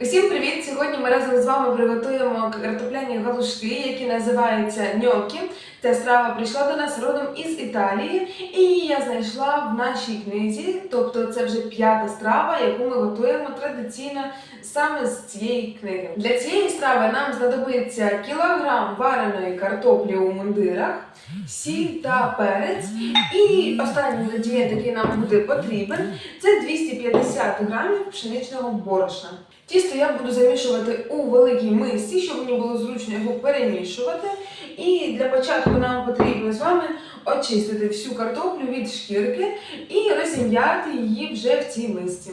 Усім привіт! Сьогодні ми разом з вами приготуємо картопляні галушки, які називаються ньокі. Ця страва прийшла до нас родом із Італії, і її я знайшла в нашій книзі. Тобто це вже п'ята страва, яку ми готуємо традиційно саме з цієї книги. Для цієї страви нам знадобиться кілограм вареної картоплі у мундирах, сіль та перець. І останній інгредієнт, який нам буде потрібен, це 250 грамів пшеничного борошна. Тісто я буду замішувати у великій мисці, щоб мені було зручно його перемішувати. І для початку нам потрібно з вами очистити всю картоплю від шкірки і розім'яти її вже в цій мисці.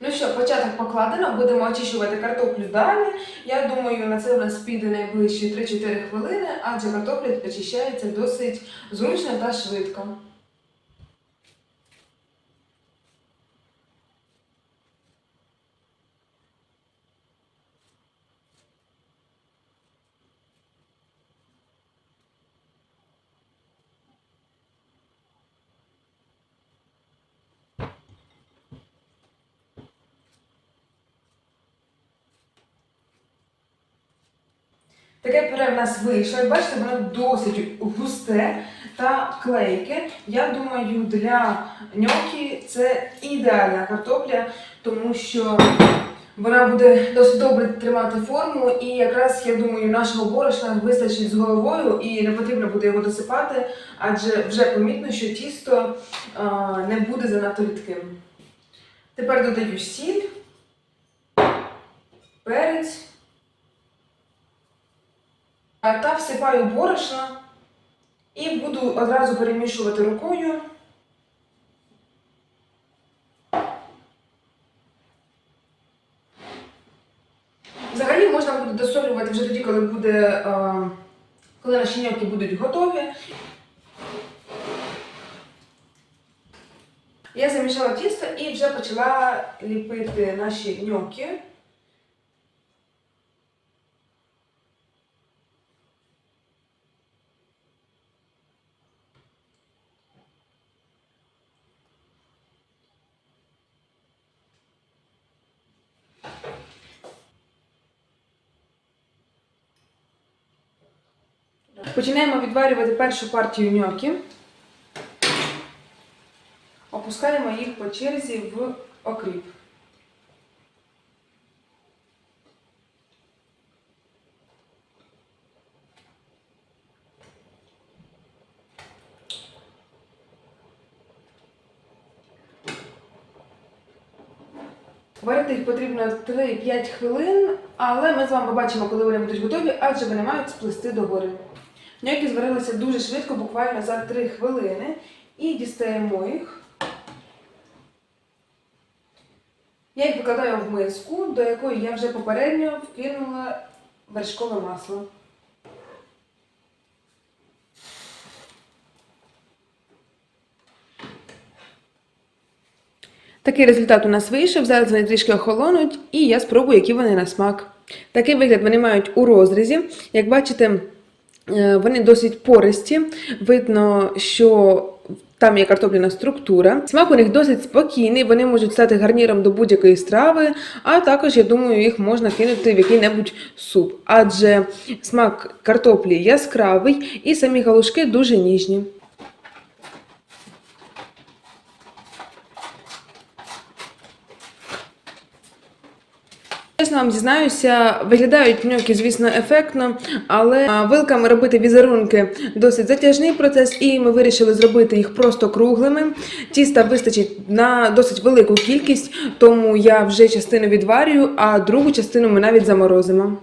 Ну що, початок покладено, будемо очищувати картоплю далі. Я думаю, на це у нас піде найближчі 3-4 хвилини, адже картопля очищається досить зручно та швидко. Таке пюре в нас вийшло. І бачите, воно досить густе та клейке. Я думаю, для ньокі це ідеальна картопля, тому що вона буде досить добре тримати форму. І якраз я думаю, нашого борошна вистачить з головою і не потрібно буде його досипати, адже вже помітно, що тісто а, не буде занадто рідким. Тепер додаю сіль, перець. Та всипаю борошно і буду одразу перемішувати рукою. Взагалі можна буде досолювати вже тоді, коли буде, е, коли наші ньоки будуть готові. Я замішала тісто і вже почала ліпити наші ньоки. Починаємо відварювати першу партію ньокі. Опускаємо їх по черзі в окріп. Варити їх потрібно 3-5 хвилин, але ми з вами побачимо, коли вони будуть готові, адже вони мають сплести догори. Ніякі зварилися дуже швидко, буквально за 3 хвилини. І дістаємо їх. Я їх викладаю в миску, до якої я вже попередньо вкинула вершкове масло. Такий результат у нас вийшов. Зараз вони трішки охолонуть, і я спробую, які вони на смак. Такий вигляд вони мають у розрізі. Як бачите, вони досить пористі. Видно, що там є картопляна структура. Смак у них досить спокійний, вони можуть стати гарніром до будь-якої страви, а також, я думаю, їх можна кинути в який-небудь суп. Адже смак картоплі яскравий і самі галушки дуже ніжні. Чесно вам зізнаюся, виглядають ньокі, звісно, ефектно, але вилками робити візерунки досить затяжний процес, і ми вирішили зробити їх просто круглими. Тіста вистачить на досить велику кількість, тому я вже частину відварюю, а другу частину ми навіть заморозимо.